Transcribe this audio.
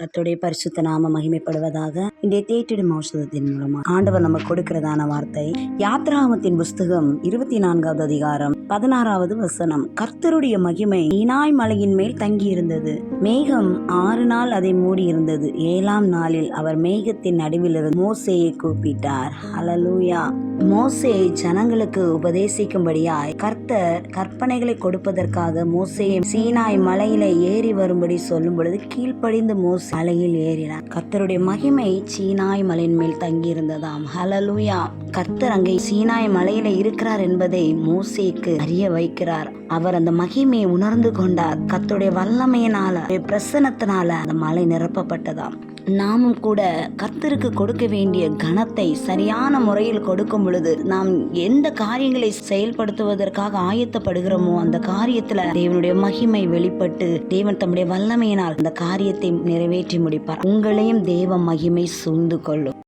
கத்துடைய பரிசுத்த நாம மகிமைப்படுவதாக இந்த தேட்டிடும் ஔஷதத்தின் மூலமா ஆண்டவர் நம்ம கொடுக்கிறதான வார்த்தை. யாத்ராமத்தின் புஸ்தகம் இருபத்தி நான்காவது அதிகாரம் பதினாறாவது வசனம். கர்த்தருடைய மகிமை ஈனாய் மலையின் மேல் தங்கி இருந்தது மேகம் ஆறு நாள் அதை மூடி இருந்தது ஏழாம் நாளில் அவர் மேகத்தின் நடுவிலிருந்து மோசையை கூப்பிட்டார். ஹலலூயா மோசே ஜனங்களுக்கு உபதேசிக்கும்படியாய் கர்த்தர் கற்பனைகளை கொடுப்பதற்காக மோசையை சீனாய் மலையில ஏறி வரும்படி சொல்லும் பொழுது கீழ்ப்படிந்து மோசை மலையில் ஏறினார். கர்த்தருடைய மகிமை சீனாய் மலையின் மேல் தங்கியிருந்ததாம். ஹalleluya. கர்த்தர் அங்கே சீனாய் மலையில இருக்கிறார் என்பதை மோசேக்கு அறிய வைக்கிறார். அவர் அந்த மகிமையை உணர்ந்து கொண்டார். கர்த்தருடைய வல்லமையினால பிரசனத்தினால அந்த மலை நிரப்பப்பட்டதாம். நாமும் கூட கர்த்தருக்கு கொடுக்க வேண்டிய கனத்தை சரியான முறையில் கொடுக்கும் பொழுது நாம் எந்த காரியங்களை செயல்படுத்துவதற்காக ஆயத்தப்படுகிறோமோ அந்த காரியத்துல தேவனுடைய மகிமை வெளிப்பட்டு தேவன் தம்முடைய வல்லமையினால் அந்த காரியத்தை நிறைவேற்றி முடிப்பார். உங்களையும் தேவ மகிமை சூழ்ந்து கொள்ளும்.